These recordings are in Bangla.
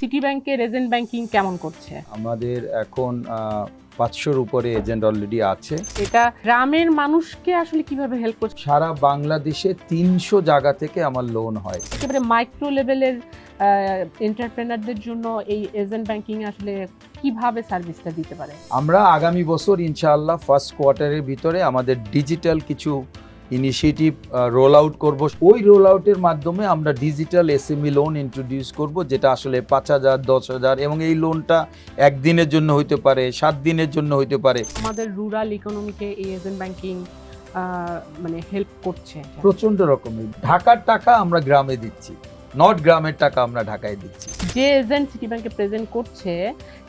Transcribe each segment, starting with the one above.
সিটি ব্যাংকের এজেন্ট ব্যাংকিং কেমন করছে? আমাদের এখন পাঁচশোর উপরে এজেন্ট অলরেডি আছে। এটা গ্রামের মানুষকে আসলে কীভাবে হেল্প করছে? সারা বাংলাদেশে তিনশো জায়গা থেকে আমার লোন হয়। একেবারে মাইক্রো লেভেলের এন্টারপ্রেনারদের জন্য এই এজেন্ট ব্যাংকিং আসলে কীভাবে সার্ভিসটা দিতে পারে? আমরা আগামী বছর ইনশাআল্লাহ ফার্স্ট কোয়ার্টারের ভিতরে আমাদের ডিজিটাল কিছু ইনিশিয়েটিভ রোল আউট করব। ওই রোল আউটের মাধ্যমে আমরা ডিজিটাল এসএমই লোন ইন্ট্রোডিউস করব যেটা আসলে পাঁচ হাজার দশ হাজার এবং এই লোনটা একদিনের জন্য হইতে পারে সাত দিনের জন্য হইতে পারে। আমাদের রুরাল ইকোনমিকে এই এজেন্ট ব্যাংকিং মানে হেল্প করছে। প্রচণ্ড রকমের। ঢাকার টাকা আমরা গ্রামে দিচ্ছি। নট গ্রামের টাকা আমরা ঢাকায় দিচ্ছি। যে এজেন্ট সিটি ব্যাংকে প্রেজেন্ট করছে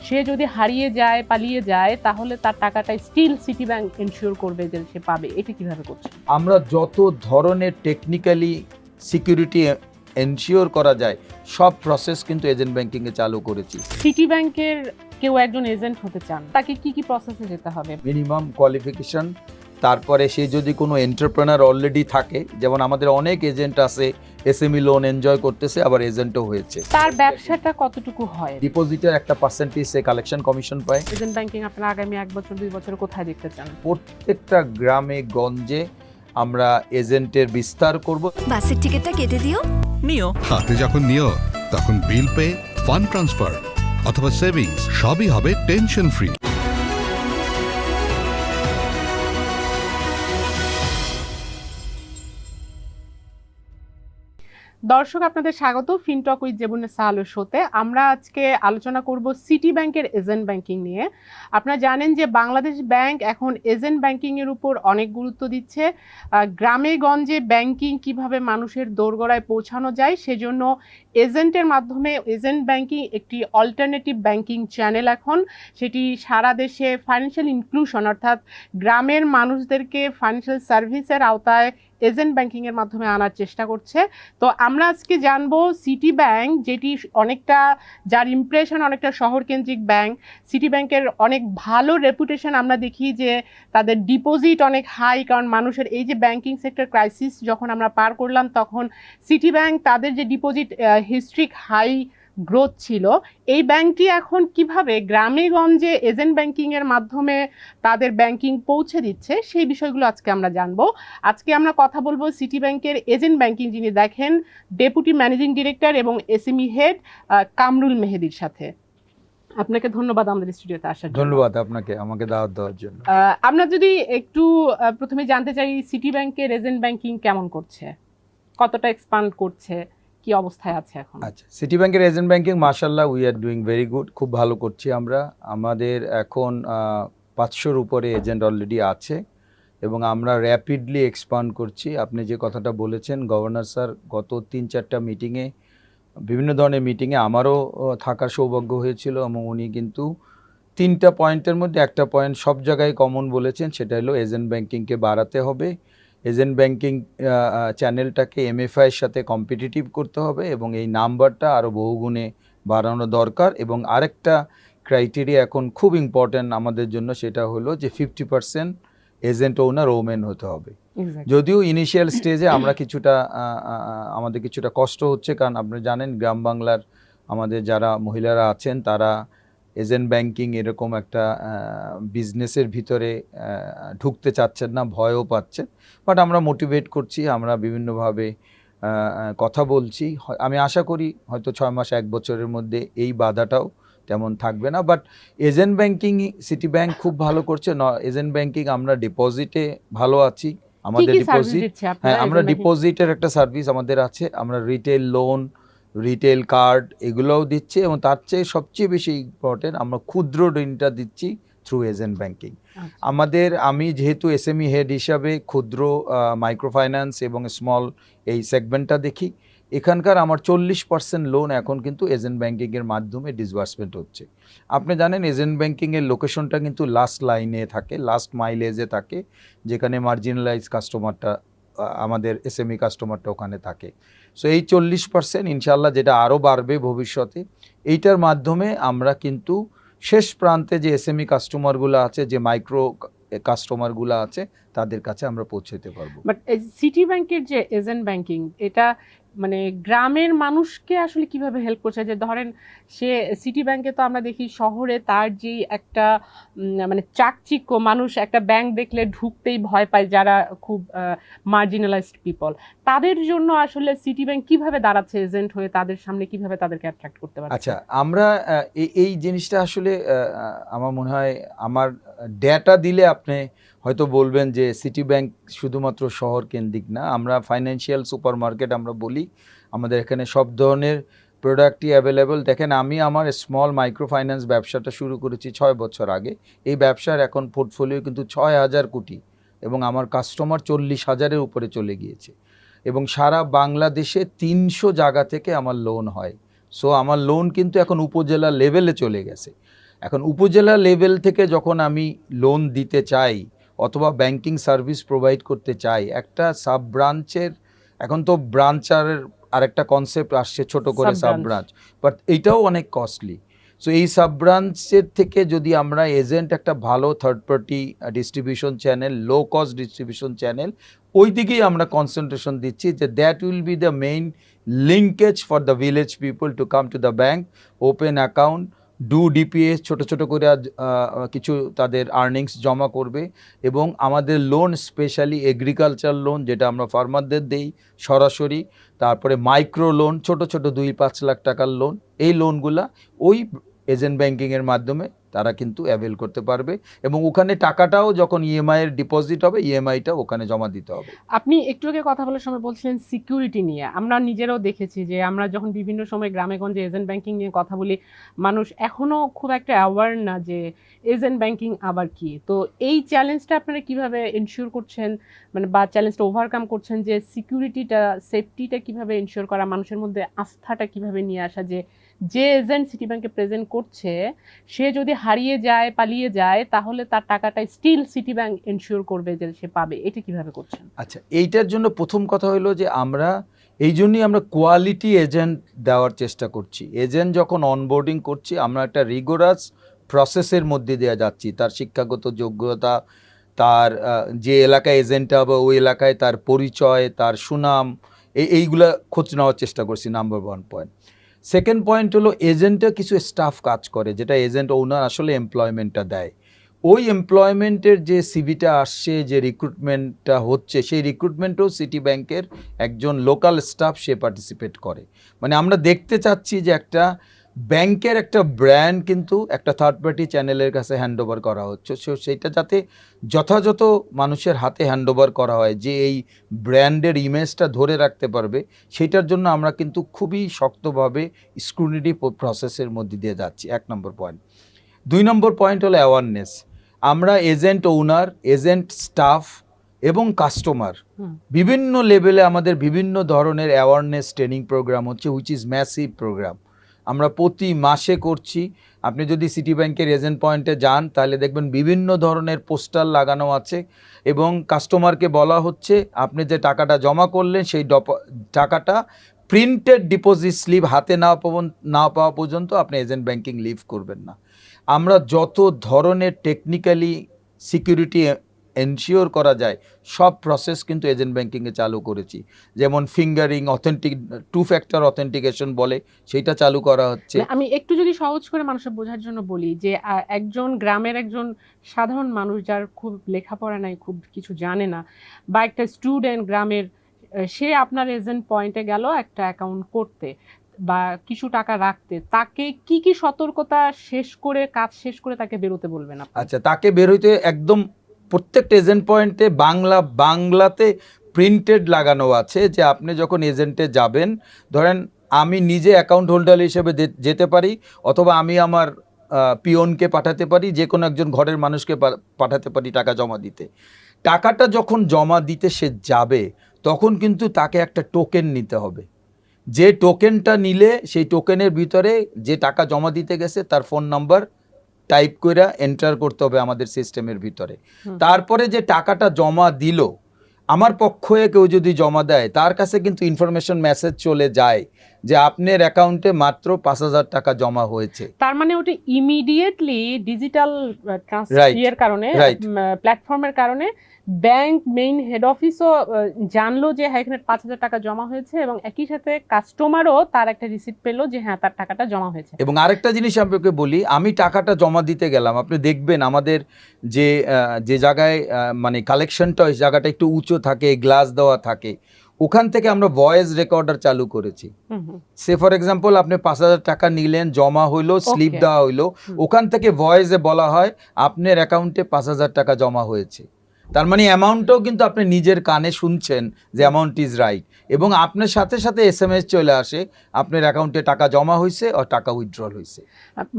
সে যদি হারিয়ে যায় পালিয়ে যায় তাহলে তার টাকাটা স্টিল সিটি ব্যাংক এনশিওর করবে যে সে পাবে। এটা কীভাবে করছে? আমরা যত ধরনের টেকনিক্যালি সিকিউরিটি এনশিওর করা যায় সব প্রসেস কিন্তু এজেন্ট ব্যাংকিংয়ে চালু করেছি। সিটি ব্যাংকের কেউ একজন এজেন্ট হতে চান তাকে কি কি প্রসেসে যেতে হবে? মিনিমাম কোয়ালিফিকেশন তারপরে সে যদি কোনো এন্টারপ্রেনার অলরেডি থাকে যেমন আমাদের অনেক এজেন্ট আছে এসএমই লোন এনজয় করতেছে আবার এজেন্টও হয়েছে। তার ব্যবসাটা কতটুকু হয়? ডিপোজিটের একটা পার্সেন্টেজ সে কালেকশন কমিশন পায়। এজেন্ট ব্যাংকিং আপনারা আগামী এক বছর দুই বছর কোথায় দেখতে চান? প্রত্যেকটা গ্রামে গঞ্জে আমরা এজেন্টের বিস্তার করব। বাসের টিকিটটা কেটে দিও। নিও। হাতে যখন নিও তখন বিল পে ফান্ড ট্রান্সফার অথবা সেভিংস সবই হবে টেনশন ফ্রি দর্শক, আপনাদের স্বাগত ফিনটক উইথ জেবুনে সাহালো শোতে। আমরা আজকে আলোচনা করব সিটি ব্যাংকের এজেন্ট ব্যাংকিং নিয়ে। আপনারা জানেন যে বাংলাদেশ ব্যাংক এখন এজেন্ট ব্যাংকিং এর উপর অনেক গুরুত্ব দিচ্ছে। গ্রামে গঞ্জে ব্যাংকিং কীভাবে মানুষের দোরগোড়ায় পৌঁছানো যায়, সেজন্য এজেন্টের মাধ্যমে এজেন্ট ব্যাংকিং একটি অল্টারনেটিভ ব্যাংকিং চ্যানেল এখন। সেটি সারা দেশে ফাইন্যান্সিয়াল ইনক্লুশন অর্থাৎ গ্রামের মানুষদেরকে ফাইন্যান্সিয়াল সার্ভিসের আওতায় এজেন্ট ব্যাংকিং এর মাধ্যমে আনার চেষ্টা করছে। তো আমরা আজকে জানব সিটি ব্যাংক যেটি অনেকটা যার ইমপ্রেশন অনেকটা শহরকেন্দ্রিক ব্যাংক সিটি ব্যাংকের অনেক ভালো রেপুটেশন আমরা দেখি যে তাদের ডিপোজিট অনেক হাই কারণ মানুষের এই যে ব্যাংকিং সেক্টর ক্রাইসিস যখন আমরা পার করলাম, তখন সিটি ব্যাংক তাদের যে ডিপোজিট হিস্ট্রিক হাই গ্রোথ ছিল এই ব্যাংকটি এখন কীভাবে গ্রামে গঞ্জে এজেন্ট ব্যাংকিংয়ের মাধ্যমে তাদের ব্যাংকিং পৌঁছে দিচ্ছে সেই বিষয়গুলো আজকে আমরা জানব। আজকে আমরা কথা বলব সিটি ব্যাংকের এজেন্ট ব্যাংকিং যিনি দেখেন ডেপুটি ম্যানেজিং ডিরেক্টর এবং এসএমই হেড কামরুল মেহেদির সাথে। আপনাকে ধন্যবাদ আমাদের স্টুডিওতে আসার জন্য। ধন্যবাদ আপনাকে আমাকে দাওয়াত দেওয়ার জন্য। আমরা যদি একটু প্রথমে জানতে চাই সিটি ব্যাংকের এজেন্ট ব্যাংকিং কেমন করছে? কতটা এক্সপান্ড করছে? কি অবস্থায় আছে এখন? আচ্ছা সিটি ব্যাংকের এজেন্ট ব্যাংকিং মার্শাল্লাহ we are doing very good খুব ভালো করছি আমরা। আমাদের এখন পাঁচশোর উপরে এজেন্ট অলরেডি আছে এবং আমরা র্যাপিডলি এক্সপান্ড করছি। আপনি যে কথাটা বলেছেন গভর্নর স্যার গত তিন চারটা মিটিংয়ে বিভিন্ন ধরনের মিটিংয়ে আমারও থাকার সৌভাগ্য হয়েছিল এবং উনি কিন্তু তিনটা পয়েন্টের মধ্যে একটা পয়েন্ট সব জায়গায় কমন বলেছেন, সেটা হলো এজেন্ট ব্যাংকিংকে বাড়াতে হবে। এজেন্ট ব্যাংকিং চ্যানেলটাকে এমএফআইয়ের সাথে কম্পিটিটিভ করতে হবে এবং এই নাম্বারটা আরও বহুগুণে বাড়ানো দরকার এবং আরেকটা ক্রাইটেরিয়া এখন খুব ইম্পর্ট্যান্ট আমাদের জন্য সেটা হলো যে fifty percent agent owner women হতে হবে। যদিও ইনিশিয়াল স্টেজে আমরা কিছুটা আমাদের কিছুটা কষ্ট হচ্ছে কারণ আপনি জানেন গ্রাম বাংলার আমাদের যারা মহিলারা আছেন তারা এজেন্ট ব্যাংকিং এরকম একটা বিজনেসের ভিতরে ঢুকতে চাচ্ছেন না ভয়ও পাচ্ছেন। বাট আমরা মোটিভেট করছি আমরা বিভিন্নভাবে কথা বলছি। আমি আশা করি হয়তো ছয় মাস এক বছরের মধ্যে এই বাধাটাও তেমন থাকবে না। But agent banking city bank খুব ভালো করছে। এজেন্ট ব্যাংকিং আমরা ডিপোজিটে ভালো আছি। আমাদের ডিপোজিট হ্যাঁ আমরা ডিপোজিটের একটা সার্ভিস আমাদের আছে। আমরা রিটেল লোন রিটেল কার্ড এগুলোও দিচ্ছে এবং তার চেয়ে সবচেয়ে বেশি ইম্পর্টেন্ট আমরা ক্ষুদ্র ঋণটা দিচ্ছি থ্রু এজেন্ট ব্যাংকিং। আমাদের আমি যেহেতু এসএমই হেড হিসাবে ক্ষুদ্র মাইক্রো ফাইন্যান্স এবং স্মল এই সেগমেন্টটা দেখি এখানকার আমার চল্লিশ পার্সেন্ট লোন এখন কিন্তু এজেন্ট ব্যাংকিংয়ের মাধ্যমে ডিসবার্সমেন্ট হচ্ছে। আপনি জানেন এজেন্ট ব্যাংকিংয়ের লোকেশনটা কিন্তু লাস্ট লাইনে থাকে লাস্ট মাইলেজে থাকে যেখানে মার্জিনালাইজ কাস্টমারটা আমাদের এসএমই কাস্টমারটা ওখানে থাকে। সো এই চল্লিশ পার্সেন্ট ইনশাল্লাহ যেটা আরও বাড়বে ভবিষ্যতে, এইটার মাধ্যমে আমরা কিন্তু শেষ প্রান্তে যে এসএমই কাস্টমারগুলো আছে, যে মাইক্রো কাস্টমারগুলো আছে, তাদের কাছে আমরা পৌঁছাতে পারব। বাট সিটি ব্যাংকের যে এজেন্ট ব্যাংকিং এটা মানে গ্রামের মানুষকে আসলে কীভাবে হেল্প করছে? যে ধরেন সে সিটি ব্যাংকে তো আমরা দেখি শহরে তার যে একটা মানে চাকচিক্য, মানুষ একটা ব্যাংক দেখলে ঢুকতেই ভয় পায় যারা খুব মার্জিনালাইজড পিপল তাদের জন্য আসলে সিটি ব্যাংক কীভাবে দাঁড়াচ্ছে এজেন্ট হয়ে? তাদের সামনে কীভাবে তাদেরকে অ্যাট্রাক্ট করতে পারে আচ্ছা আমরা এই জিনিসটা আসলে আমার মনে হয় আমার ডেটা দিলে আপনি হয়তো বলবেন যে সিটি ব্যাংক শুধুমাত্র শহর কেন্দ্রিক না, আমরা ফাইন্যান্সিয়াল সুপার মার্কেট আমরা বলি, আমাদের এখানে সব ধরনের প্রোডাক্টই অ্যাভেলেবল দেখেন, আমি আমার স্মল মাইক্রো ফাইন্যান্স ব্যবসাটা শুরু করেছি ছয় বছর আগে। এই ব্যবসার এখন পোর্টফোলিও কিন্তু ছয় হাজার কোটি এবং আমার কাস্টমার চল্লিশ হাজারের উপরে চলে গিয়েছে। এবং সারা বাংলাদেশে তিনশো জায়গা থেকে আমার লোন হয়। সো আমার লোন কিন্তু এখন উপজেলা লেভেলে চলে গেছে। এখন উপজেলা লেভেল থেকে যখন আমি লোন দিতে চাই অথবা ব্যাংকিং সার্ভিস প্রোভাইড করতে চাই। একটা সাব ব্রাঞ্চের এখন তো ব্রাঞ্চারের আরেকটা কনসেপ্ট আসছে ছোট করে সাব ব্রাঞ্চ বাট এইটাও অনেক কস্টলি সো এই সাব ব্রাঞ্চের থেকে যদি আমরা এজেন্ট একটা ভালো third party distribution channel low cost distribution channel ওই দিকেই আমরা কনসেন্ট্রেশন দিচ্ছি যে that will be the main linkage for the village people to come to the bank open account do DPS ছোট ছোট করে কিছু তাদের আর্নিংস জমা করবে এবং আমাদের লোন স্পেশালি এগ্রিকালচার লোন যেটা আমরা ফার্মারদের দেই সরাসরি, তারপরে মাইক্রো লোন ছোট ছোট দুই পাঁচ লাখ টাকার লোন এই লোনগুলা ওই এজেন্ট ব্যাংকিংয়ের মাধ্যমে তারা কিন্তু অ্যাভেল করতে পারবে এবং ওখানে টাকাটাও যখন ইএমআই এর ডিপোজিট হবে ইএমআইটা ওখানে জমা দিতে হবে। আপনি একটু আগে কথা বলার সময় বলছিলেন সিকিউরিটি নিয়ে। আমরা নিজেরাও দেখেছি যে আমরা যখন বিভিন্ন সময় গ্রামে গঞ্জে এজেন্ট ব্যাংকিং নিয়ে কথা বলি, মানুষ এখনও খুব একটা অ্যাওয়ার না যে এজেন্ট ব্যাংকিং আবার কি। তো এই চ্যালেঞ্জটা আপনারা কীভাবে এনশিওর করছেন? মানে বা চ্যালেঞ্জটা ওভারকাম করছেন যে সিকিউরিটিটা সেফটিটা কীভাবে এনশিওর করা, মানুষের মধ্যে আস্থাটা কীভাবে নিয়ে আসা, যে যে এজেন্ট সিটি ব্যাংকে প্রেজেন্ট করছে, সে যদি হারিয়ে যায়, পালিয়ে যায়, তাহলে তার টাকাটা স্টিল সিটি ব্যাংক এনশিওর করবে যে সে পাবে। এটা কীভাবে করছেন? আচ্ছা এইটার জন্য প্রথম কথা হলো যে আমরা এই জন্যই আমরা কোয়ালিটি এজেন্ট দেওয়ার চেষ্টা করছি। এজেন্ট যখন অনবোর্ডিং করছি, আমরা একটা রিগোরাস প্রসেসের মধ্যে দেওয়া যাচ্ছি। তার শিক্ষাগত যোগ্যতা, তার যে এলাকায় এজেন্ট হবে, ওই এলাকায় তার পরিচয়, তার সুনাম, এই, এইগুলা খোঁজ নেওয়ার চেষ্টা করছি number one point second point হলো এজেন্টে কিছু স্টাফ কাজ করে, যেটা এজেন্ট ওনার আসলে এমপ্লয়মেন্টটা দেয়। ওই এমপ্লয়মেন্টের যে সিভিটা আসছে, যে রিক্রুটমেন্টটা হচ্ছে, সেই রিক্রুটমেন্টও সিটি ব্যাংকের একজন লোকাল স্টাফ সে পার্টিসিপেট করে। মানে আমরা দেখতে চাচ্ছি যে একটা ব্যাংকের একটা ব্র্যান্ড কিন্তু একটা থার্ড পার্টি চ্যানেলের কাছে হ্যান্ড ওভার করা হচ্ছে। সো সেইটা যাতে যথাযথ মানুষের হাতে হ্যান্ড ওভার করা হয় যে এই ব্র্যান্ডের ইমেজটা ধরে রাখতে পারবে সেটার জন্য আমরা কিন্তু খুবই শক্তভাবে স্ক্রুনিটি প্রসেসের মধ্যে দিয়ে যাচ্ছি। এক নম্বর পয়েন্ট দুই নম্বর পয়েন্ট হলো অ্যাওয়ারনেস আমরা এজেন্ট ওনার এজেন্ট স্টাফ এবং কাস্টমার বিভিন্ন লেভেলে আমাদের বিভিন্ন ধরনের awareness training programme which is massive massive প্রোগ্রাম আমরা প্রতি মাসে করছি। আপনি যদি সিটি ব্যাংকের এজেন্ট পয়েন্টে যান, তাহলে দেখবেন বিভিন্ন ধরনের পোস্টার লাগানো আছে এবং কাস্টমারকে বলা হচ্ছে, আপনি যে টাকাটা জমা করলেন, সেই টাকাটা প্রিন্টেড ডিপোজিট স্লিপ হাতে না না পাওয়া পর্যন্ত আপনি এজেন্ট ব্যাংকিং লিভ করবেন না। আমরা যত ধরনের টেকনিক্যালি সিকিউরিটি এনশিওর করা যায়। সব প্রসেস কিন্তু এজেন্ট ব্যাংকিংয়ে চালু করেছি। যেমন fingering authentic two factor authentication বলে সেইটা চালু করা হচ্ছে। আমি একটু যদি সহজ করে মানুষের বোঝার জন্য বলি যে একজন গ্রামের একজন সাধারণ মানুষ যার খুব লেখাপড়া নাই খুব কিছু জানে না বা একটা স্টুডেন্ট গ্রামের সে আপনার এজেন্ট পয়েন্টে গেল একটা অ্যাকাউন্ট করতে বা কিছু টাকা রাখতে তাকে কি কি সতর্কতা শেষ করে কাজ শেষ করে তাকে বেরোতে বলবেন আচ্ছা তাকে বেরোতে একদম প্রত্যেকটা এজেন্ট পয়েন্টে বাংলা, বাংলাতে প্রিন্টেড লাগানো আছে যে আপনি যখন এজেন্টে যাবেন, ধরেন আমি নিজে অ্যাকাউন্ট হোল্ডার হিসেবে যেতে পারি অথবা আমি আমার পিওনকে পাঠাতে পারি যে কোনো একজন ঘরের মানুষকে পাঠাতে পারি টাকা জমা দিতে। টাকাটা যখন জমা দিতে সে যাবে, তখন কিন্তু তাকে একটা টোকেন নিতে হবে। যে টোকেনটা নিলে, সেই টোকেনের ভিতরে যে টাকা জমা দিতে গেছে, তার ফোন নাম্বার টাইপ করে এন্টার করতে হবে আমাদের সিস্টেমের ভিতরে। তারপরে যে টাকাটা জমা দিল আমার পক্ষে কেউ যদি জমা দেয় তার কাছে কিন্তু ইনফরমেশন মেসেজ চলে যায় যে আপনার অ্যাকাউন্টে মাত্র পাঁচ হাজার টাকা জমা হয়েছে। তার মানে ওটা ইমিডিয়েটলি ডিজিটাল ইয়ের কারণে প্ল্যাটফর্মের কারণে ব্যাংক মেইন হেড অফিসও জানলো যে হ্যাঁ এখানে পাঁচ হাজার টাকা জমা হয়েছে এবং একই সাথে কাস্টমারও তার একটা রিসিপ্ট পেল যে হ্যাঁ তার টাকাটা জমা হয়েছে। এবং আরেকটা জিনিস আপনাকে বলি আমি টাকাটা জমা দিতে গেলাম। আপনি দেখবেন আমাদের যে যে জায়গায় মানে কালেকশনটা ওই জায়গাটা একটু উঁচু থাকে গ্লাস দেওয়া থাকে। ওখান থেকে আমরা ভয়েস রেকর্ডার চালু করেছি। সে ফর এক্সাম্পল আপনি পাঁচ হাজার টাকা নিলেন জমা হইল স্লিপ দেওয়া হইল ওখান থেকে ভয়েসে বলা হয় আপনার অ্যাকাউন্টে পাঁচ হাজার টাকা জমা হয়েছে। তার মানে অ্যামাউন্টও কিন্তু আপনি নিজের কানে শুনছেন যে অ্যামাউন্ট ইজ রাইট এবং আপনার সাথে সাথে এস এম এস চলে আসে আপনার অ্যাকাউন্টে টাকা জমা হয়েছে আর টাকা উইথড্রল হয়েছে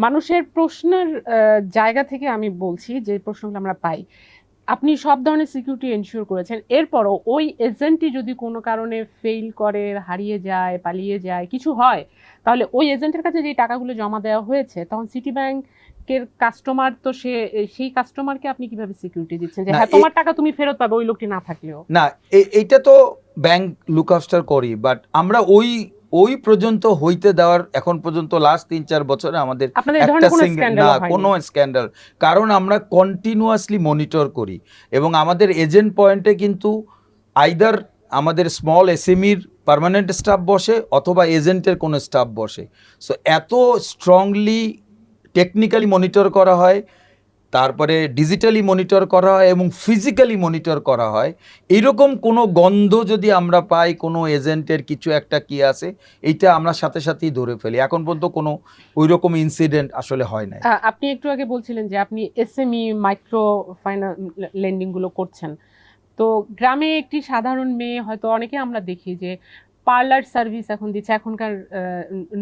মানুষের প্রশ্নের জায়গা থেকে আমি বলছি যে প্রশ্নগুলো আমরা পাই। আপনি সব ধরনের সিকিউরিটি এনশিওর করেছেন। এরপরও ওই এজেন্টই যদি কোনো কারণে ফেল করে হারিয়ে যায় পালিয়ে যায় কিছু হয় তাহলে ওই এজেন্টের কাছে যে টাকাগুলো জমা দেওয়া হয়েছে তখন সিটি ব্যাংকের কাস্টমার তো সে সেই কাস্টমারকে আপনি কীভাবে সিকিউরিটি দিচ্ছেন? যে হ্যাঁ তোমার টাকা তুমি ফেরত পাবে ওই লোকটি না থাকলেও। না এইটা তো ব্যাংক লুক আফটার করি বাট আমরা ওই ওই পর্যন্ত হইতে দেওয়ার এখন পর্যন্ত লাস্ট তিন চার বছরে আমাদের একটা না কোনো স্ক্যান্ডাল কারণ আমরা কন্টিনিউয়াসলি মনিটর করি এবং আমাদের এজেন্ট পয়েন্টে কিন্তু আইদার আমাদের স্মল এসএমইর পার্মানেন্ট স্টাফ বসে অথবা এজেন্টের কোনো স্টাফ বসে। সো এত স্ট্রংলি টেকনিক্যালি মনিটর করা হয় তারপরে ডিজিটালি মনিটর করা হয় এবং ফিজিক্যালি মনিটর করা হয়। এইরকম কোনো গন্ধ যদি আমরা পাই, কোনো এজেন্টের কিছু একটা কি আছে, এইটা আমরা সাথে সাথেই ধরে ফেলি। এখন পর্যন্ত কোনো ওই রকম ইনসিডেন্ট আসলে হয় না আপনি একটু আগে বলছিলেন যে আপনি এসএমই মাইক্রো ফাইন্যান্স লেন্ডিংগুলো করছেন। তো গ্রামে একটি সাধারণ মেয়ে হয়তো অনেকে আমরা দেখি যে পার্লার সার্ভিস এখন দিচ্ছে, এখনকার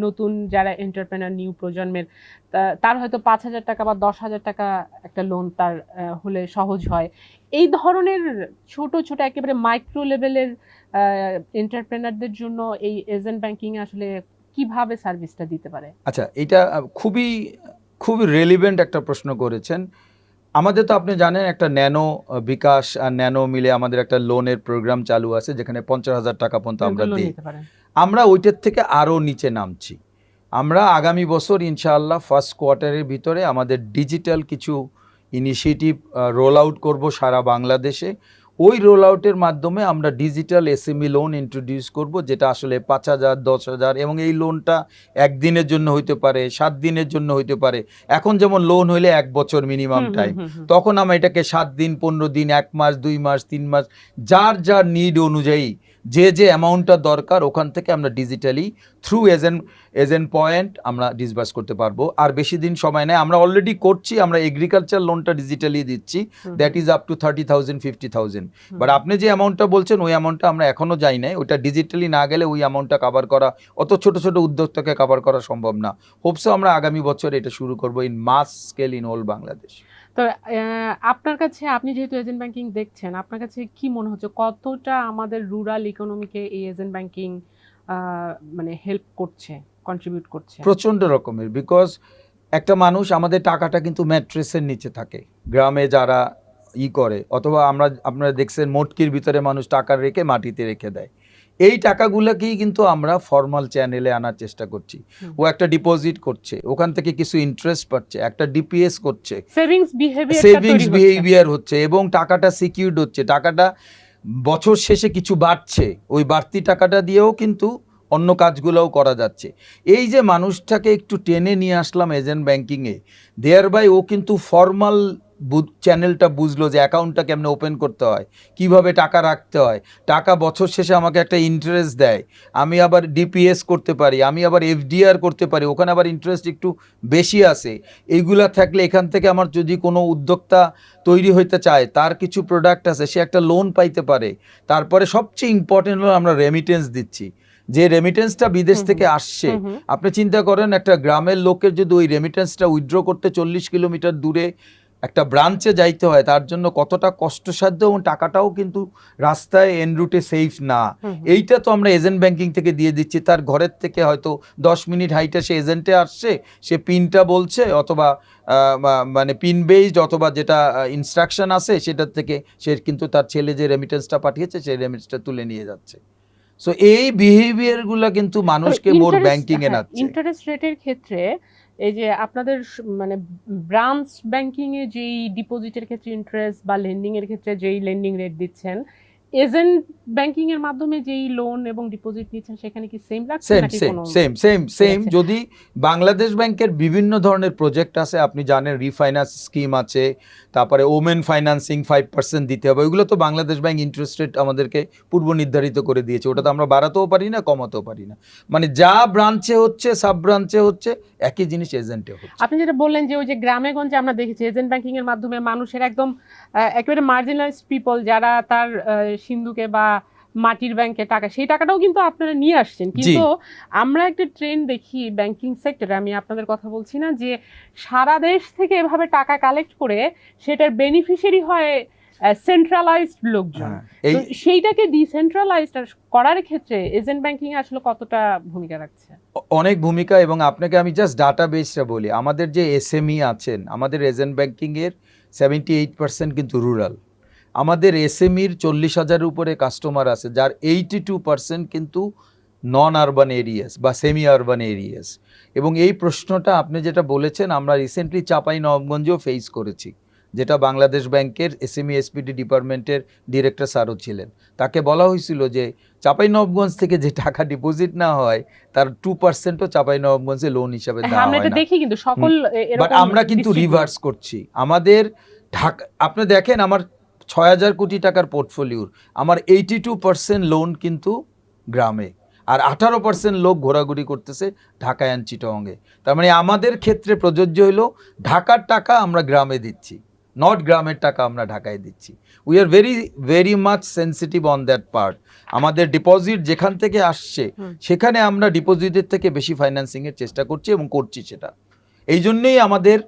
নতুন যারা এন্টারপ্রেনার নিউ প্রজন্মের তার হয়তো পাঁচ হাজার টাকা বা দশ হাজার টাকা একটা লোন তার হলে সহজ হয়। এই ধরনের ছোট ছোট, একেবারে মাইক্রো লেভেলের এন্টারপ্রেনারদের জন্য এই এজেন্ট ব্যাংকিং আসলে কীভাবে সার্ভিসটা দিতে পারে? আচ্ছা এটা খুবই খুবই রেলিভেন্ট একটা প্রশ্ন করেছেন। আমাদের তো আপনি জানেন একটা ন্যানো বিকাশ আর ন্যানো মিলে আমাদের একটা লোনের প্রোগ্রাম চালু আছে যেখানে পঞ্চাশ হাজার টাকা পর্যন্ত আমরা দিই। আমরা ওইটার থেকে আরও নিচে নামছি। আমরা আগামী বছর ইনশাআল্লাহ ফার্স্ট কোয়ার্টারের ভিতরে আমাদের ডিজিটাল কিছু ইনিশিয়েটিভ রোল আউট করব সারা বাংলাদেশে। ওই রোল আউটের মাধ্যমে আমরা ডিজিটাল এসএমই লোন ইন্ট্রোডিউস করব যেটা আসলে পাঁচ হাজার দশ হাজার এবং এই লোনটা একদিনের জন্য হইতে পারে সাত দিনের জন্য হইতে পারে এখন যেমন লোন হইলে এক বছর মিনিমাম টাইম। তখন আমরা এটাকে সাত দিন পনেরো দিন এক মাস দুই মাস তিন মাস যার যার নিড অনুযায়ী যে যে অ্যামাউন্টটা দরকার ওখান থেকে আমরা digitally through agent agent point আমরা ডিসবার্স করতে পারব। আর বেশি দিন সময় নেই আমরা অলরেডি করছি আমরা এগ্রিকালচার লোনটা ডিজিটালি দিচ্ছি। That is up to thirty thousand fifty thousand but আপনি যে অ্যামাউন্টটা বলছেন ওই অ্যামাউন্টটা আমরা এখনও যাই নাই। ওইটা ডিজিটালি না গেলে ওই অ্যামাউন্টটা কভার করা অত ছোট ছোট উদ্যোক্তাকে কভার করা সম্ভব না। হোপসো আমরা আগামী বছর এটা শুরু করব in mass scale in all Bangladesh তো আপনার কাছে আপনি যেহেতু এজেন্ট ব্যাংকিং দেখছেন, আপনার কাছে কি মনে হচ্ছে? কতটা আমাদের রুরাল ইকোনমিকে এই এজেন্ট ব্যাংকিং মানে হেল্প করছে কন্ট্রিবিউট করছে? প্রচণ্ড রকমের বিকজ একটা মানুষ আমাদের টাকাটা কিন্তু ম্যাট্রেসের নিচে থাকে। গ্রামে যারা ই করে, অথবা আমরা, আপনারা দেখছেন, মোটকির ভিতরে মানুষ টাকা রেখে মাটিতে রেখে দেয়। এই টাকাগুলোকেই কিন্তু আমরা ফর্মাল চ্যানেলে আনার চেষ্টা করছি। ও একটা ডিপোজিট করছে ওখান থেকে কিছু ইন্টারেস্ট পাচ্ছে একটা ডিপিএস করছে। সেভিংস বিহেভিয়ার হচ্ছে। এবং টাকাটা সিকিউরড হচ্ছে টাকাটা বছর শেষে কিছু বাড়ছে ওই বাড়তি টাকাটা দিয়েও কিন্তু অন্য কাজগুলোও করা যাচ্ছে। এই যে মানুষটাকে একটু টেনে নিয়ে আসলাম এজেন্ট ব্যাংকিংয়ে দেয়ার বাই ও কিন্তু ফর্মাল চ্যানেলটা বুঝলো যে অ্যাকাউন্টটা কেমনে ওপেন করতে হয় কীভাবে টাকা রাখতে হয় টাকা বছর শেষে আমাকে একটা ইন্টারেস্ট দেয় আমি আবার ডিপিএস করতে পারি আমি আবার এফডিআর করতে পারি ওখানে আবার ইন্টারেস্ট একটু বেশি আছে এইগুলা থাকলে এখান থেকে আমার যদি কোনো উদ্যোক্তা তৈরি হইতে চায় তার কিছু প্রোডাক্ট আছে সে একটা লোন পাইতে পারে তারপরে সবচেয়ে ইম্পর্টেন্ট হলো আমরা রেমিটেন্স দিচ্ছি যে রেমিটেন্সটা বিদেশ থেকে আসছে। আপনি চিন্তা করেন একটা গ্রামের লোকের যদি ওই রেমিটেন্সটা উইথড্র করতে চল্লিশ কিলোমিটার দূরে একটা ব্রাঞ্চে যাইতে হয় তার জন্য কতটা কষ্টসাধ্য এবং টাকাটাও কিন্তু রাস্তায় এন রুটে সেফ না। এইটা তো আমরা এজেন্ট ব্যাংকিং থেকে দিয়ে দিচ্ছি। তার ঘরের থেকে হয়তো দশ মিনিট হাইটে সে এজেন্টে আসছে সে পিনটা বলছে অথবা মানে পিন বেসড অথবা যেটা ইনস্ট্রাকশন আছে সেটার থেকে সে কিন্তু তার ছেলে যে রেমিটেন্সটা পাঠিয়েছে সেই রেমিটেন্সটা তুলে নিয়ে যাচ্ছে। সো এই বিহেভিয়ারগুলা কিন্তু মানুষকে মোর ব্যাংকিং এ নাচ্ছে। ইন্টারেস্ট রেটের ক্ষেত্রে এই যে আপনাদের মানে ব্রাঞ্চ ব্যাংকিং এ যেই ডিপোজিটের ক্ষেত্রে ইন্টারেস্ট বা লেন্ডিং এর ক্ষেত্রে যেই লেন্ডিং রেট দিচ্ছেন এজেন্ট ব্যাংকিং এর মাধ্যমে যেই লোন এবং ডিপোজিট নিচ্ছেন সেখানে কি সেম লাগছে সেম নাকি সেম কোনো সেম সেম সেম। যদি বাংলাদেশ ব্যাংকের বিভিন্ন ধরনের প্রজেক্ট আছে আপনি জানেন রিফাইন্যান্স স্কিম আছে তারপরে ওমেন ফাইন্যান্সিং ফাইভ পার্সেন্ট দিতে হবে ওইগুলো তো বাংলাদেশ ব্যাংক ইন্টারেস্ট রেট আমাদেরকে পূর্ব নির্ধারিত করে দিয়েছে ওটা তো আমরা বাড়াতেও পারি না কমাতেও পারি না মানে যা ব্রাঞ্চে হচ্ছে সাব ব্রাঞ্চে হচ্ছে একই জিনিস এজেন্টে হচ্ছে আপনি যেটা বললেন যে ওই যে গ্রামে গঞ্জে আমরা দেখেছি এজেন্ট ব্যাংকিং এর মাধ্যমে মানুষের একদম একেবারে মার্জিনালাইজ পিপল যারা তার সিন্ধুকে বা মাটির ব্যাংকে টাকা সেই টাকাটাও কিন্তু আপনারা নিয়ে আসছেন। কিন্তু আমরা একটা ট্রেন্ড দেখি ব্যাংকিং সেক্টরে আমি আপনাদের কথা বলছি না যে সারা দেশ থেকে এভাবে টাকা কালেক্ট করে সেটার বেনিফিশিয়ারি হয় সেন্ট্রালাইজড লোকজন। হ্যাঁ সেইটাকে ডিসেন্ট্রালাইজড করার ক্ষেত্রে এজেন্ট ব্যাংকিং আসলে কতটা ভূমিকা রাখছে? অনেক ভূমিকা এবং আপনাকে আমি জাস্ট ডাটা বেসটা বলি। আমাদের যে এসএমই আছেন আমাদের এজেন্ট ব্যাংকিংয়ের সেভেন্টি এইট পার্সেন্ট কিন্তু রুরাল আমাদের এসএমইর চল্লিশ হাজারের উপরে কাস্টমার আছে যার এইটি টু পার্সেন্ট কিন্তু নন আরবান এরিয়াস বা সেমি আরবান এরিয়াস এবং এই প্রশ্নটা আপনি যেটা বলেছেন আমরা রিসেন্টলি চাপাই নবগঞ্জেও ফেস করেছি যেটা বাংলাদেশ ব্যাংকের এসএমই এসপিডি ডিপার্টমেন্টের ডিরেক্টর স্যারও ছিলেন। তাকে বলা হয়েছিল যে চাপাই নবগঞ্জ থেকে যে টাকা ডিপোজিট না হয় তার টু পার্সেন্টও চাপাই নবগঞ্জে লোন হিসাবে হ্যাঁ দেখি কিন্তু সকল বাট আমরা কিন্তু রিভার্স করছি। আমাদের ঢাকা আপনি দেখেন আমার ছয় হাজার কোটি টাকার পোর্টফোলিওর আমার এইটি টু পার্সেন্ট লোন কিন্তু গ্রামে। আর আঠারো পার্সেন্ট লোক ঘোরাঘুরি করতেছে ঢাকা অ্যান্ড চিটংয়ে তার মানে আমাদের ক্ষেত্রে প্রযোজ্য হলো ঢাকার টাকা আমরা গ্রামে দিচ্ছি নট গ্রামের টাকা আমরা ঢাকায় দিচ্ছি। We are very very much sensitive on that part আমাদের ডিপোজিট যেখান থেকে আসছে। সেখানে আমরা ডিপোজিটের থেকে বেশি ফাইন্যান্সিংয়ের চেষ্টা করছি এবং করছি সেটা। এই জন্যেই আমাদের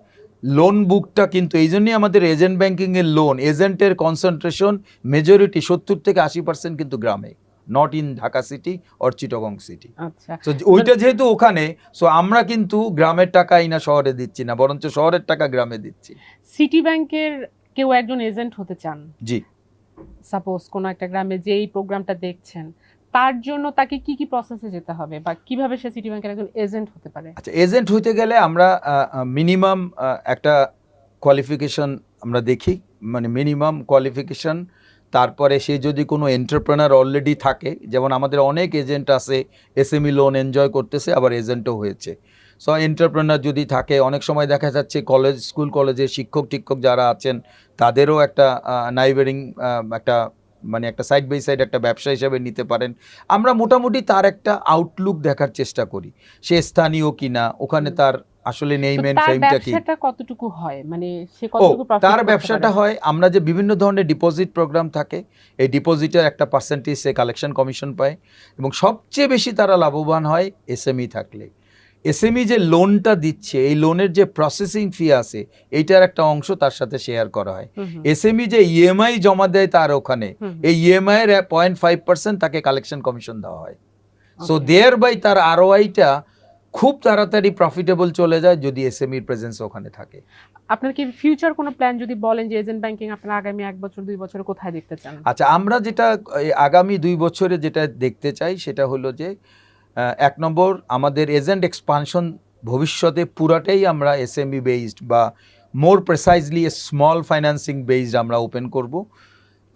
লোন বুকটা কিন্তু এই জন্যই আমাদের এজেন্ট ব্যাংকিংয়ের লোন এজেন্টের কনসেন্ট্রেশন মেজরিটি সত্তর থেকে আশি পার্সেন্ট কিন্তু গ্রামে not in Dhaka city or Chittagong city আচ্ছা। ওইটা যেহেতু ওখানে সো আমরা কিন্তু গ্রামের টাকা না শহরে দিচ্ছি না বরঞ্চ শহরের টাকা গ্রামে দিচ্ছি। সিটি ব্যাংকের কেউ একজন এজেন্ট হতে চান? জি। সাপোজ কোনো একটা গ্রামে যে এই প্রোগ্রামটা দেখছেন তার জন্য তাকে কি কি প্রসেসে যেতে হবে বা কীভাবে সে সিটি ব্যাংকের একজন এজেন্ট হতে পারে? আচ্ছা এজেন্ট হইতে গেলে আমরা মিনিমাম একটা কোয়ালিফিকেশন আমরা দেখি। মানে মিনিমাম কোয়ালিফিকেশন তারপরে সে যদি কোনো এন্টারপ্রেনার অলরেডি থাকে, যেমন আমাদের অনেক এজেন্ট আছে এসএমই লোন এনজয় করতেছে, আবার এজেন্টও হয়েছে। সো এন্টারপ্রেনার যদি থাকে, অনেক সময় দেখা যাচ্ছে কলেজ স্কুল কলেজে শিক্ষক টিক্ষক যারা আছেন, তাদেরও একটা নাইবারিং একটা মানে একটা সাইড বাই সাইড একটা ব্যবসা হিসাবে নিতে পারেন। আমরা মোটামুটি তার একটা আউটলুক দেখার চেষ্টা করি সে স্থানীয় কিনা ওখানে তার আসলে নেই মেন তার ফেমটা কি? ব্যবসাটা কতটুকু হয়? মানে সে কতটুকু তার ব্যবসাটা হয় আমরা যে বিভিন্ন ধরনের ডিপোজিট প্রোগ্রাম থাকে এই ডিপোজিটের একটা পার্সেন্টেজ সে কালেকশন কমিশন পায় এবং সবচেয়ে বেশি তারা লাভবান হয় এসএমই থাকলে। এসএমই যে লোনটা দিচ্ছে এই লোনের যে প্রসেসিং ফি আছে এইটার একটা অংশ তার সাথে শেয়ার করা হয়। এসএমই যে ইএমআই জমা দেয় তার ওখানে। এই ইএমআই এর পয়েন্ট ফাইভ পার্সেন্ট তাকে কালেকশন কমিশন দেওয়া হয়। সো দেয়ার বাই তার আরওআইটা খুব তাড়াতাড়ি প্রফিটেবল চলে যায় যদি এসএমইর প্রেজেন্স ওখানে থাকে। আপনার কি ফিউচার কোনো প্ল্যান যদি বলেন যে এজেন্ট ব্যাংকিং আপনারা আগামী এক বছর দুই বছরে কোথায় দেখতে চান? আচ্ছা আমরা যেটা আগামী দুই বছরে যেটা দেখতে চাই সেটা হলো যে এক নম্বর, আমাদের এজেন্ট এক্সপানশন ভবিষ্যতে পুরাটাই আমরা এসএমবি বেসড বা more precisely a small financing based আমরা ওপেন করব।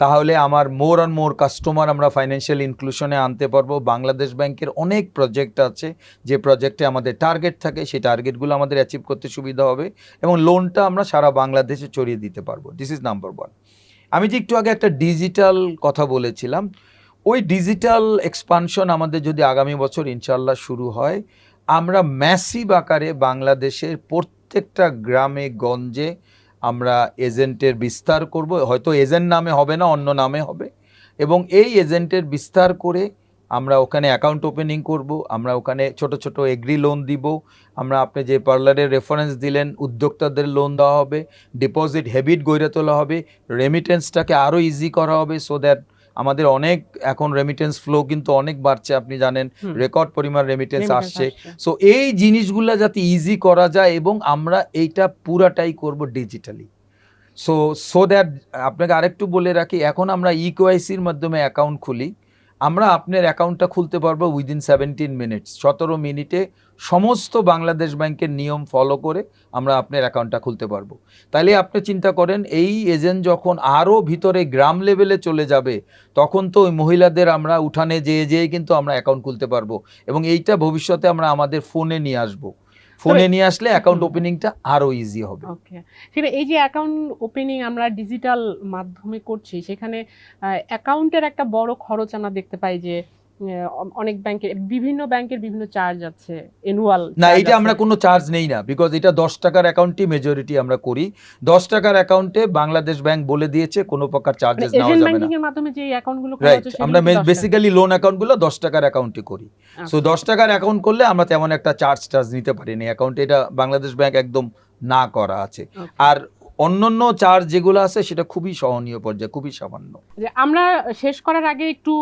তাহলে আমার মোর অ্যান্ড মোর কাস্টমার আমরা ফাইন্যান্সিয়াল ইনক্লুশনে আনতে পারব। বাংলাদেশ ব্যাংকের অনেক প্রজেক্ট আছে, যে প্রজেক্টে আমাদের টার্গেট থাকে, সেই টার্গেটগুলো আমাদের অ্যাচিভ করতে সুবিধা হবে এবং লোনটা আমরা সারা বাংলাদেশে ছড়িয়ে দিতে পারব। দিস ইজ নাম্বার ওয়ান আমি যে একটু আগে একটা ডিজিটাল কথা বলেছিলাম ওই ডিজিটাল এক্সপানশন আমাদের যদি আগামী বছর ইনশাল্লাহ শুরু হয়, আমরা ম্যাসিভ আকারে বাংলাদেশের প্রত্যেকটা গ্রামে, গঞ্জে আমরা এজেন্টের বিস্তার করব। হয়তো এজেন্ট নামে হবে না, অন্য নামে হবে। এবং এই এজেন্টের বিস্তার করে আমরা ওখানে অ্যাকাউন্ট ওপেনিং করব, আমরা ওখানে ছোট ছোট এগ্রি লোন দিব। আমরা আপনি যে পার্লারের রেফারেন্স দিলেন, উদ্যোক্তাদের লোন দেওয়া হবে ডিপোজিট হ্যাবিট গড়ে তোলা হবে রেমিটেন্সটাকে আরও ইজি করা হবে সো দ্যাট আমাদের অনেক এখন রেমিটেন্স ফ্লো কিন্তু অনেক বাড়ছে আপনি জানেন রেকর্ড পরিমাণ রেমিটেন্স আসছে। সো এই জিনিসগুলো যাতে ইজি করা যায় এবং আমরা এইটা পুরাটাই করব ডিজিটালি সো সো দ্যাট আপনাকে আরেকটু বলে রাখি এখন আমরা ইকোআইসির মাধ্যমে অ্যাকাউন্ট খুলি। আমরা আপনার অ্যাকাউন্টটা খুলতে পারব উইদিন সেভেন্টিন মিনিটস সতেরো মিনিটে সমস্ত বাংলাদেশ ব্যাংকের নিয়ম ফলো করে আমরা আপনার অ্যাকাউন্টটা খুলতে পারব। তাহলে আপনি চিন্তা করেন, এই এজেন্ট যখন আরও ভিতরে গ্রাম লেভেলে চলে যাবে, তখন তো ওই মহিলাদের আমরা উঠানে যেয়ে যেয়ে কিন্তু আমরা অ্যাকাউন্ট খুলতে পারব। এবং এইটা ভবিষ্যতে আমরা আমাদের ফোনে নিয়ে আসব। ফোনে নিয়ে আসলে অ্যাকাউন্ট ওপেনিংটা আরও ইজি হবে। ওকে সেটা এই যে অ্যাকাউন্ট ওপেনিং আমরা ডিজিটাল মাধ্যমে করছি সেখানে অ্যাকাউন্টের একটা বড় খরচ আমরা দেখতে পাই যে অনেক ব্যাংকের বিভিন্ন ব্যাংকের বিভিন্ন চার্জ আছে এনুয়াল না এটা আমরা কোনো চার্জ নেই না বিকজ এটা দশ টাকার অ্যাকাউন্টই মেজরিটি আমরা করি। দশ টাকার অ্যাকাউন্টে বাংলাদেশ ব্যাংক বলে দিয়েছে কোনো প্রকার চার্জেস নেওয়া যাবে না। এর মাধ্যমে যে অ্যাকাউন্টগুলো আমরা কি 10 টাকা? বেসিক্যালি লোন অ্যাকাউন্টগুলো দশ টাকার অ্যাকাউন্টে করি। সো আচ্ছা। দশ টাকার অ্যাকাউন্ট করলে আমরা তেমন একটা চার্জ টার্জ নিতে পারি না অ্যাকাউন্টে এটা বাংলাদেশ ব্যাংক একদম না করা আছে। আর অন্যান্য চার্জ যেগুলো আছে সেটা খুবই সহনীয় পর্যায়ে খুবই সামান্য। যে আমরা শেষ করার আগে একটু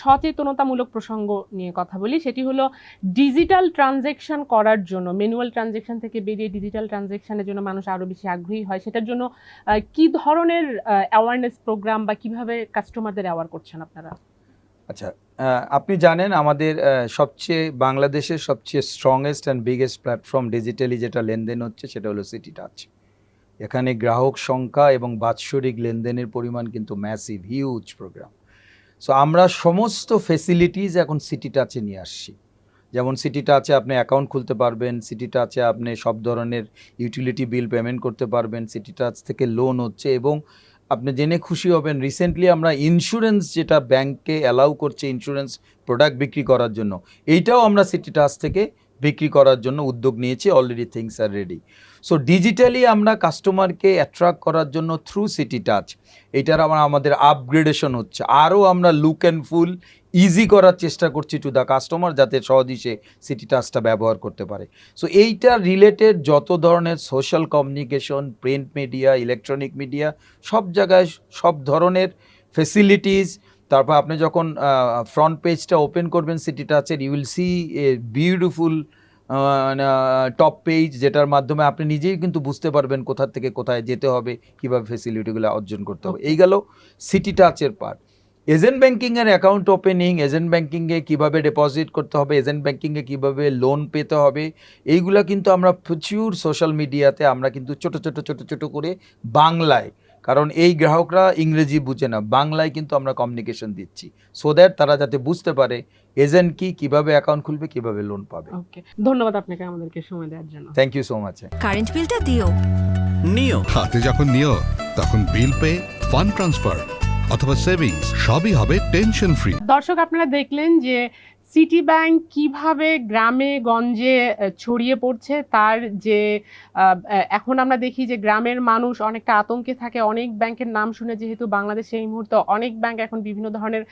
সচেতনতামূলক প্রসঙ্গ নিয়ে কথা বলি। সেটি হলো ডিজিটাল ট্রানজেকশন করার জন্য ম্যানুয়াল ট্রানজেকশন থেকে বেরিয়ে ডিজিটাল ট্রানজেকশনের জন্য মানুষ আরও বেশি আগ্রহী হয়। সেটার জন্য কি ধরনের অ্যাওয়ারনেস প্রোগ্রাম বা কীভাবে কাস্টমারদের অ্যাওয়ার করছেন আপনারা? আচ্ছা আপনি জানেন আমাদের সবচেয়ে বাংলাদেশের সবচেয়ে strongest and biggest platform digitally যেটা লেনদেন হচ্ছে সেটা হলো সিটি টাচ এখানে গ্রাহক সংখ্যা এবং বাৎসরিক লেনদেনের পরিমাণ কিন্তু ম্যাসিভ হিউজ প্রোগ্রাম সো আমরা সমস্ত ফেসিলিটিস এখন সিটি টাচে নিয়ে আসছি। যেমন সিটি টাচে আপনি অ্যাকাউন্ট খুলতে পারবেন সিটি টাচে আপনি সব ধরনের ইউটিলিটি বিল পেমেন্ট করতে পারবেন সিটি টাচ থেকে লোন হচ্ছে এবং আপনি জেনে খুশি হবেন রিসেন্টলি আমরা ইন্স্যুরেন্স যেটা ব্যাংকে অ্যালাউ করছে ইন্স্যুরেন্স প্রোডাক্ট বিক্রি করার জন্য, এইটাও আমরা সিটি টাচ থেকে বিক্রি করার জন্য উদ্যোগ নিয়েছি already things are ready so digitally আমরা কাস্টমারকে অ্যাট্রাক্ট করার জন্য থ্রু সিটি টাচ এইটার আমার আমাদের আপগ্রেডেশন হচ্ছে। আরও আমরা লুক অ্যান্ড ফুল ইজি করার চেষ্টা করছি টু দ্য কাস্টমার যাতে সহজেই সে সিটি টাচটা ব্যবহার করতে পারে। সো এইটা রিলেটেড যত ধরনের social communication print media electronic media সব জায়গায় সব ধরনের ফেসিলিটিস তারপর আপনি যখন ফ্রন্ট পেজটা ওপেন করবেন City টাচের you will see a beautiful top page যেটার মাধ্যমে আপনি নিজেই কিন্তু বুঝতে পারবেন কোথা থেকে কোথায় যেতে হবে, কীভাবে ফেসিলিটিগুলো অর্জন করতে হবে। এই গেল সিটি টাচের পার্ট এজেন্ট ব্যাঙ্কিংয়ের অ্যাকাউন্ট ওপেনিং এজেন্ট ব্যাঙ্কিংয়ে কীভাবে ডিপোজিট করতে হবে এজেন্ট ব্যাঙ্কিংয়ে কীভাবে লোন পেতে হবে, এইগুলা কিন্তু আমরা প্রচুর সোশ্যাল মিডিয়াতে আমরা কিন্তু ছোট ছোট ছোট ছোট করে বাংলায় কারণ এই গ্রাহকরা ইংরেজি বুঝে না বাংলায় কিন্তু আমরা কমিউনিকেশন দিচ্ছি। সো দ্যাট তারা যাতে বুঝতে পারে এজেন্ট কি কীভাবে অ্যাকাউন্ট খুলবে কীভাবে লোন পাবে। ওকে ধন্যবাদ আপনাকে আমাদেরকে সময় দেওয়ার জন্য। Thank you so much current বিলটা দিও। নিও। হাতে যখন নিও তখন বিল পে ফান্ড ট্রান্সফার অথবা সেভিংস সবই হবে টেনশন ফ্রি দর্শক আপনারা দেখলেন যে সিটি ব্যাংক কীভাবে গ্রামে, গঞ্জে ছড়িয়ে পড়ছে? তার যে এখন আমরা দেখি যে গ্রামের মানুষ অনেকটা আতঙ্কে থাকে। অনেক ব্যাংকের নাম শুনে যেহেতু বাংলাদেশে এই মুহূর্তে অনেক ব্যাংক এখন বিভিন্ন ধরনের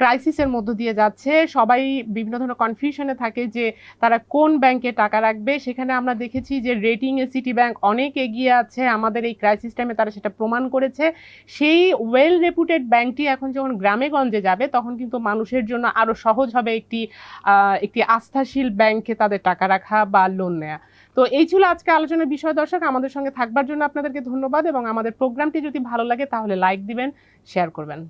ক্রাইসিসের মধ্য দিয়ে যাচ্ছে। সবাই বিভিন্ন ধরনের কনফিউশনে থাকে যে তারা কোন ব্যাংকে টাকা রাখবে। সেখানে আমরা দেখেছি যে রেটিং এ সিটি ব্যাংক অনেক এগিয়ে আছে। আমাদের এই ক্রাইসিস টাইমে তারা সেটা প্রমাণ করেছে। সেই ওয়েল রেপুটেড ব্যাংকটি এখন যখন গ্রামে গঞ্জে যাবে, তখন কিন্তু মানুষের জন্য আরও সহজ হবে একটি একটি আস্থাশীল ব্যাংকে তাদের টাকা রাখা বা লোন নেওয়া তো এই ছিল আজকে আলোচনার বিষয় দর্শক। আমাদের সঙ্গে থাকবার জন্য আপনাদেরকে ধন্যবাদ এবং আমাদের প্রোগ্রামটি যদি ভালো লাগে তাহলে লাইক দিবেন শেয়ার করবেন।